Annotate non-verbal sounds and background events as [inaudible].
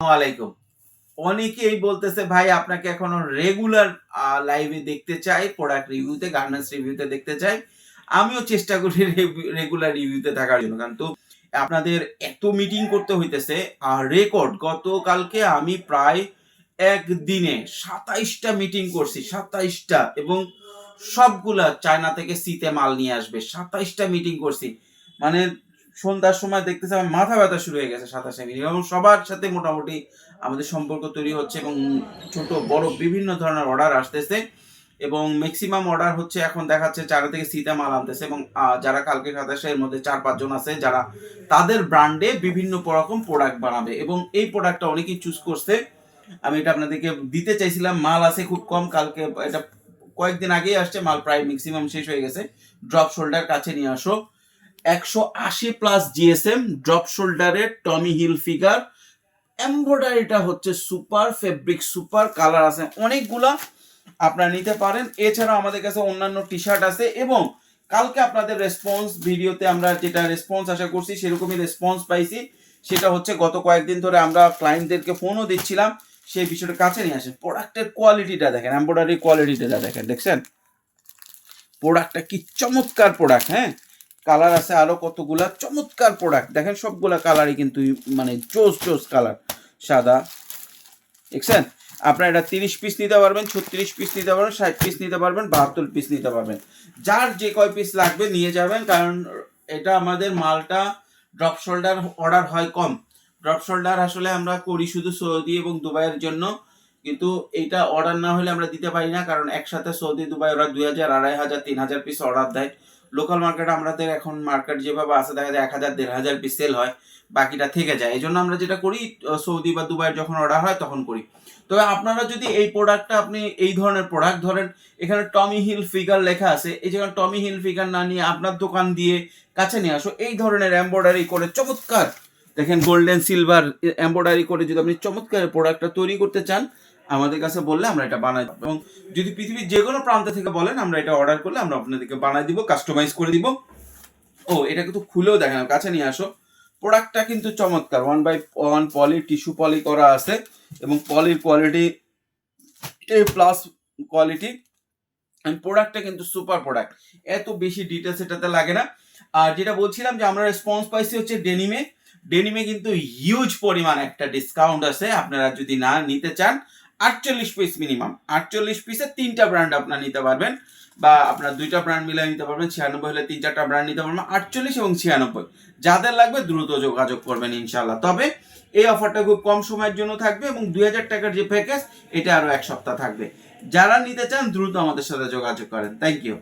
আলাইকুম অনেকেই বলতেছে, ভাই, আপনাকে এখনও রেগুলার লাইভে দেখতে চাই প্রোডাক্ট রিভিউতে গার্মেন্টস রিভিউতে দেখতে চাই। আমিও চেষ্টা করি [laughs] রেগুলার রিভিউতে থাকার জন্য। কিন্তু আপনাদের এত মিটিং করতে হইতেছে আর রেকর্ড গতকালকে আমি প্রায় একদিনে সাতাইশটা মিটিং করছি, সাতাইশটা। এবং সবগুলা চায়না থেকে শীতে মাল নিয়ে আসবে, সাতাইশটা মিটিং করছি। মানে সন্ধ্যার সময় দেখতেছি আমার মাথা ব্যথা শুরু হয়ে গেছে সাতাশে মিনিট এবং সবার সাথে মোটামুটি আমাদের সম্পর্ক তৈরি হচ্ছে এবং ছোট, বড় বিভিন্ন ধরনের অর্ডার আসতেছে। এবং ম্যাক্সিমাম অর্ডার হচ্ছে এখন দেখাচ্ছে চারা থেকে সীতা মাল আনতেছে এবং যারা কালকে সাতাশে, এর মধ্যে চার, পাঁচজন আছে যারা তাদের ব্র্যান্ডে বিভিন্ন রকম প্রোডাক্ট বানাবে এবং এই প্রোডাক্টটা অনেকেই চুজ করছে। আমি এটা আপনাদেরকে দিতে চাইছিলাম, মাল আছে খুব কম, কালকে এটা কয়েকদিন আগেই আসছে, মাল প্রায় ম্যাক্সিমাম শেষ হয়ে গেছে। ড্রপ শোল্ডার কাছে নিয়ে আসো। একশো আশি প্লাস জিএসএম ড্রপ শোল্ডারের টমি হিল ফিগার এমব্রয়ডারিটা হচ্ছে সুপার ফেব্রিক সুপার কালার আছে অনেকগুলা আপনারা নিতে পারেন। এছাড়া আমাদের কাছে অন্যান্য টি শার্ট আছে এবং কালকে আপনাদের রেসপন্স ভিডিওতে আমরা যেটা রেসপন্স আশা করছি সেরকমই রেসপন্স পাইছি। সেটা হচ্ছে গত কয়েকদিন ধরে আমরা ক্লায়েন্টদেরকে ফোনও দিচ্ছিলাম। সেই বিষয়টা কাছে নিয়ে আসেন। প্রোডাক্টের কোয়ালিটিটা দেখেন এমব্রয়ডারি কোয়ালিটিটা দেখেন, দেখছেন? প্রোডাক্টটা কি চমৎকার প্রোডাক্ট হ্যাঁ? কালার আছে আরও কতগুলা? চমৎকার প্রোডাক্ট দেখেন সবগুলা কালারই কিন্তু মানে চোস চোস কালার সাদা। দেখছেন? আপনারা এটা তিরিশ পিস নিতে পারবেন, ছত্রিশ পিস নিতে পারবেন, ষাট পিস নিতে পারবেন, বাহাত্তর পিস নিতে পারবেন। যার যে কয় পিস লাগবে নিয়ে যাবেন, কারণ এটা আমাদের মালটা ড্রপ শোল্ডার অর্ডার হয় কম। ড্রপ শোল্ডার আসলে আমরা করি শুধু সৌদি এবং দুবাইয়ের জন্য। কিন্তু এইটা অর্ডার না হলে আমরা দিতে পারি না, কারণ একসাথে সৌদি, দুবাই ওরা দুই হাজার, আড়াই হাজার, তিন হাজার পিস অর্ডার দেয়। লোকাল মার্কেট আমাদের এখন মার্কেট যেভাবে আছে, দেখা যায় এক হাজার, দেড় হাজার পিস সেল হয়, বাকিটা থেকে যায়। এই জন্য আমরা যেটা করি সৌদি বা দুবাইয়ের যখন অর্ডার হয় তখন করি। তবে আপনারা যদি এই প্রোডাক্টটা আপনি, এই ধরনের প্রোডাক্ট ধরেন, এখানে টমি হিল ফিগার লেখা আছে, এই যেখানে টমি হিল ফিগার না নিয়ে আপনার দোকান দিয়ে কাছে নিয়ে আসো, এই ধরনের এমব্রয়ডারি করে চমৎকার দেখেন গোল্ডেন সিলভার এমব্রয়ডারি করে যদি আপনি চমৎকার প্রোডাক্টটা তৈরি করতে চান, আমাদের কাছে বললে আমরা এটা বানাই এবং যদি পৃথিবীর যে কোনো প্রান্ত থেকে বলেন, আমরা এটা অর্ডার করলে আমরা আপনাদেরকে বানাই দিব কাস্টমাইজ করে দিব। ও, এটা কিন্তু খুলেও দেখেন কাছে নিয়ে আসো। প্রোডাক্টটা কিন্তু চমৎকার one by one poly tissue poly করা আছে। এবং পলির কোয়ালিটি এ প্লাস কোয়ালিটি প্রোডাক্টটা কিন্তু সুপার প্রোডাক্ট এত বেশি ডিটেলস এটাতে লাগে না। আর যেটা বলছিলাম যে আমরা রেসপন্স পাইছি হচ্ছে ডেনিমে ডেনিমে কিন্তু হিউজ পরিমাণ একটা ডিসকাউন্ট আছে। আপনারা যদি না নিতে চান, আটচল্লিশ পিস মিনিমাম আটচল্লিশ পিসে তিনটা ব্র্যান্ড আপনারা নিতে পারবেন বা আপনার দুইটা ব্র্যান্ড মিলে নিতে পারবেন। ছিয়ানব্বই হলে তিন চারটা ব্র্যান্ড নিতে পারবেন। আটচল্লিশ এবং ছিয়ানব্বই। যাদের লাগবে দ্রুত যোগাযোগ করবেন ইনশাল্লাহ তবে এই অফারটা খুব কম সময়ের জন্য থাকবে এবং দুই হাজার টাকার যে প্যাকেজ এটা আরও এক সপ্তাহ থাকবে। যারা নিতে চান, দ্রুত আমাদের সাথে যোগাযোগ করেন। Thank you